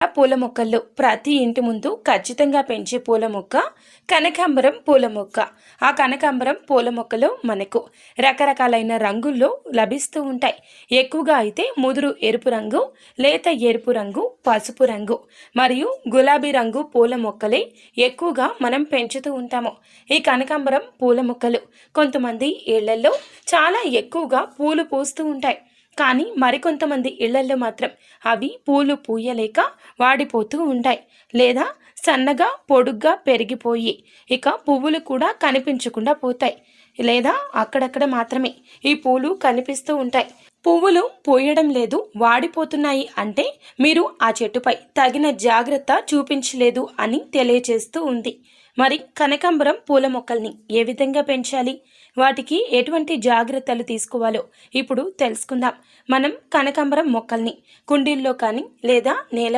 ఆ పూల మొక్కల్లో ప్రతి ఇంటి ముందు ఖచ్చితంగా పెంచే పూల మొక్క కనకాంబరం పూల మొక్క. ఆ కనకాంబరం పూల మొక్కలో మనకు రకరకాలైన రంగుల్లో లభిస్తూ ఉంటాయి. ఎక్కువగా అయితే ముదురు ఎరుపు రంగు లేత ఎరుపు రంగు పసుపు రంగు మరియు గులాబీ రంగు పూల మొక్కలే ఎక్కువగా మనం పెంచుతూ ఉంటాము. ఈ కనకాంబరం పూల మొక్కలు కొంతమంది ఇళ్ళలో చాలా ఎక్కువగా పూలు పూస్తూ ఉంటాయి. కానీ మరికొంతమంది ఇళ్ళల్లో మాత్రం అవి పూలు పూయలేక వాడిపోతూ ఉంటాయి లేదా సన్నగా పొడుగ్గా పెరిగిపోయి ఇక పువ్వులు కూడా కనిపించకుండా పోతాయి లేదా అక్కడక్కడ మాత్రమే ఈ పూలు కనిపిస్తూ ఉంటాయి. పువ్వులు పూయడం లేదు వాడిపోతున్నాయి అంటే మీరు ఆ చెట్టుపై తగిన జాగ్రత్త చూపించలేదు అని తెలియచేస్తూ ఉంది. మరి కనకాంబరం పూల మొక్కల్ని ఏ విధంగా పెంచాలి? వాటికి ఎటువంటి జాగ్రత్తలు తీసుకోవాలో ఇప్పుడు తెలుసుకుందాం. మనం కనకాంబరం మొక్కల్ని కుండీల్లో కానీ లేదా నేల